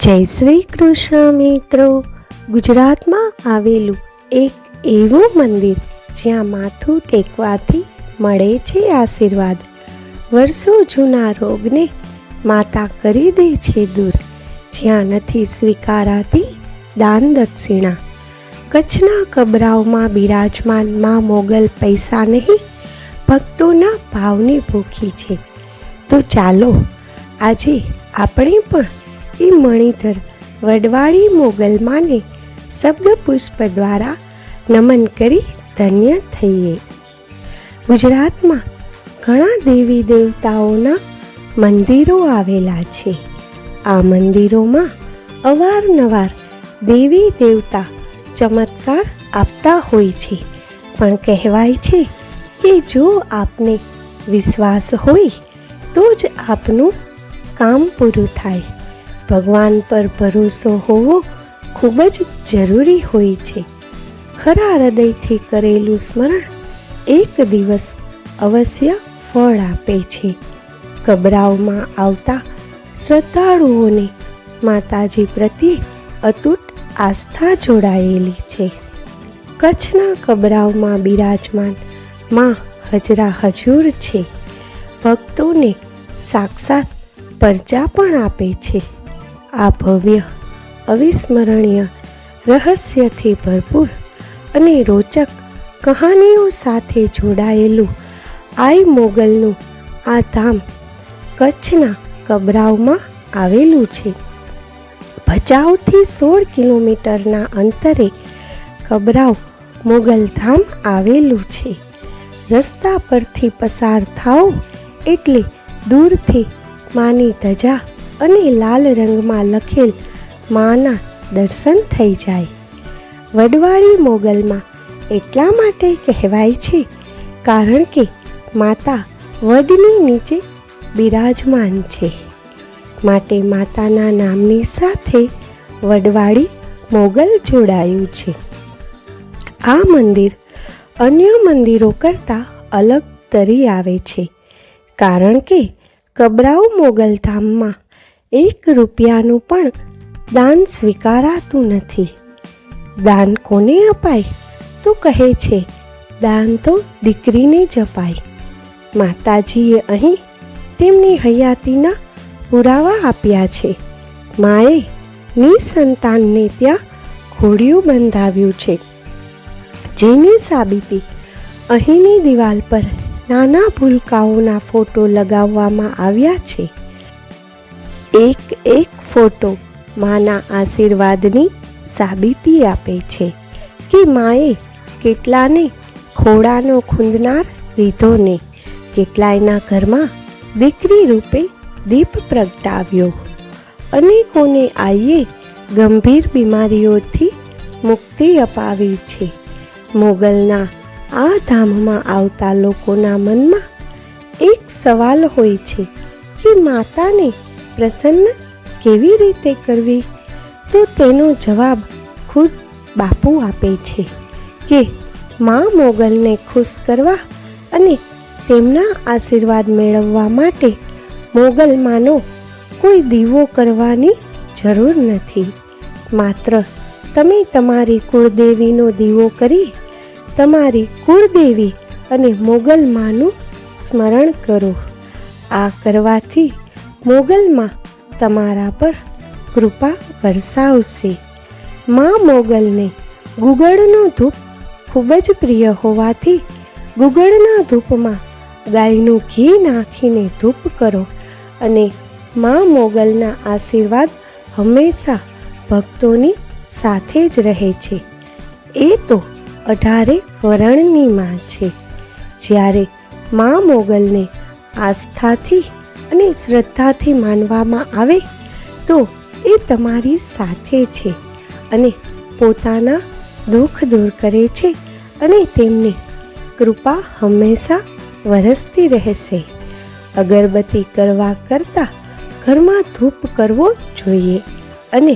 જય શ્રી કૃષ્ણ મિત્રો. ગુજરાતમાં આવેલું એક એવું મંદિર જ્યાં માથું ટેકવાથી મળે છે આશીર્વાદ. વર્ષો જૂના રોગને માતા કરી દે છે દૂર. જ્યાં નથી સ્વીકારાતી દાન દક્ષિણા. કચ્છના કબરાઓમાં બિરાજમાનમાં મોગલ પૈસા નહીં, ભક્તોના ભાવની ભૂખી છે. તો ચાલો આજે આપણે પણ એ મણિધર, વડવાળી મોગલમાને શબ્દ પુષ્પ દ્વારા નમન કરી ધન્ય થઈએ. ગુજરાતમાં ઘણા દેવી દેવતાઓના મંદિરો આવેલા છે. આ મંદિરોમાં અવારનવાર દેવી દેવતા ચમત્કાર આપતા હોય છે. પણ કહેવાય છે કે જો આપને વિશ્વાસ હોય તો જ આપનું કામ પૂરું થાય. ભગવાન પર ભરોસો હોવો ખૂબ જ જરૂરી હોય છે. ખરા હૃદયથી કરેલું સ્મરણ એક દિવસ અવશ્ય ફળ આપે છે. કબરાઓમાં આવતા શ્રદ્ધાળુઓને માતાજી પ્રત્યે અતૂટ આસ્થા જોડાયેલી છે. કચ્છના કબરાઓમાં બિરાજમાનમાં હજરા હજૂર છે. ભક્તોને સાક્ષાત પરચા પણ આપે છે. આ ભવ્ય, અવિસ્મરણીય, રહસ્યથી ભરપૂર અને રોચક કહાનીઓ સાથે જોડાયેલું આઈ મોગલનું આ ધામ કચ્છના કબરાવમાં આવેલું છે. ભચાઉથી સોળ કિલોમીટરના અંતરે કબરાવ મોગલધામ આવેલું છે. રસ્તા પરથી પસાર થાઓ એટલે દૂરથી માની ધજા અને લાલ રંગમાં લખેલ માના દર્શન થઈ જાય. વડવાળી મોગલમાં એટલા માટે કહેવાય છે, કારણ કે માતા વડની નીચે બિરાજમાન છે. માટે માતાના નામની સાથે વડવાળી મોગલ જોડાયું છે. આ મંદિર અન્ય મંદિરો કરતાં અલગ તરી આવે છે, કારણ કે કબરાઉ મોગલધામમાં એક રૂપિયાનું પણ દાન સ્વીકારાતું નથી. દાન કોને અપાય? તો કહે છે, દાન તો દીકરીને જ અપાય. માતાજીએ અહીં તેમની હયાતીના પુરાવા આપ્યા છે. માએ નિસંતાનને ત્યાં ઘોડિયું બંધાવ્યું છે. જેની સાબિતી અહીંની દિવાલ પર નાના ભૂલકાઓના ફોટો લગાવવામાં આવ્યા છે. એક એક ફોટો માના આશીર્વાદની સાબિતી આપે છે કે માએ કેટલાને ખોડાનો ખૂંદનાર લીધો ને કેટલાયના ઘરમાં દીકરી રૂપે દીપ પ્રગટાવ્યો. અનેકોને આઈએ ગંભીર બીમારીઓથી મુક્તિ અપાવી છે. મોગલના આ ધામમાં આવતા લોકોના મનમાં એક સવાલ હોય છે કે માતાને પ્રસન્ન કેવી રીતે કરવી? તો તેનો જવાબ ખુદ બાપુ આપે છે કે મા મોગલને ખુશ કરવા અને તેમના આશીર્વાદ મેળવવા માટે મોગલ માનો કોઈ દીવો કરવાની જરૂર નથી. માત્ર તમે તમારી કુળદેવીનો દીવો કરી તમારી કુળદેવી અને મોગલ માનું સ્મરણ કરો. આ કરવાથી મોગલમાં તમારા પર કૃપા વરસાવશે. મા મોગલને ગુગળનો ધૂપ ખૂબ જ પ્રિય હોવાથી ગુગળના ધૂપમાં ગાયનું ઘી નાખીને ધૂપ કરો અને મા મોગલના આશીર્વાદ હંમેશા ભક્તોની સાથે જ રહે છે. એ તો અઢારે વરણની માં છે. જ્યારે મા મોગલને આસ્થાથી અને શ્રદ્ધાથી માનવામાં આવે તો એ તમારી સાથે છે અને પોતાના દુઃખ દૂર કરે છે અને તેમની કૃપા હંમેશા વરસતી રહેશે. અગરબત્તી કરવા કરતાં ઘરમાં ધૂપ કરવો જોઈએ અને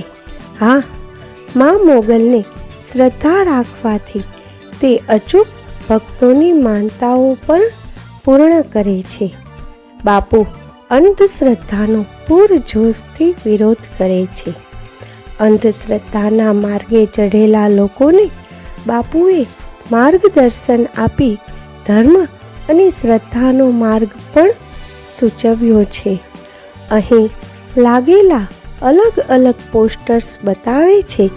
હા, મા મોગલને શ્રદ્ધા રાખવાથી તે અચૂક ભક્તોની માનતાઓ પર પૂર્ણ કરે છે. બાપુ અંધશ્રદ્ધાનો પૂરજોશથી વિરોધ કરે છે. અંધશ્રદ્ધાના માર્ગે ચઢેલા લોકોને બાપુએ માર્ગદર્શન આપી ધર્મ અને શ્રદ્ધાનો માર્ગ પણ સૂચવ્યો છે. અહીં લાગેલા અલગ અલગ પોસ્ટર્સ બતાવે છે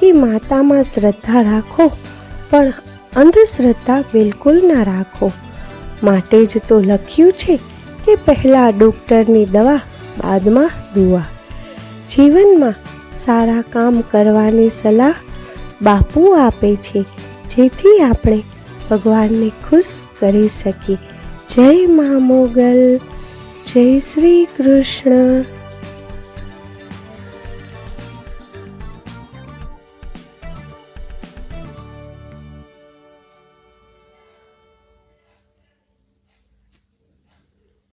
કે માતામાં શ્રદ્ધા રાખો, પણ અંધશ્રદ્ધા બિલકુલ ના રાખો. માટે જ તો લખ્યું છે કે પહેલાં ડૉક્ટરની દવા, બાદમાં દુઆ. જીવનમાં સારા કામ કરવાની સલાહ બાપુ આપે છે, જેથી આપણે ભગવાનને ખુશ કરી શકીએ. જય મા મોગલ, જય શ્રી કૃષ્ણ.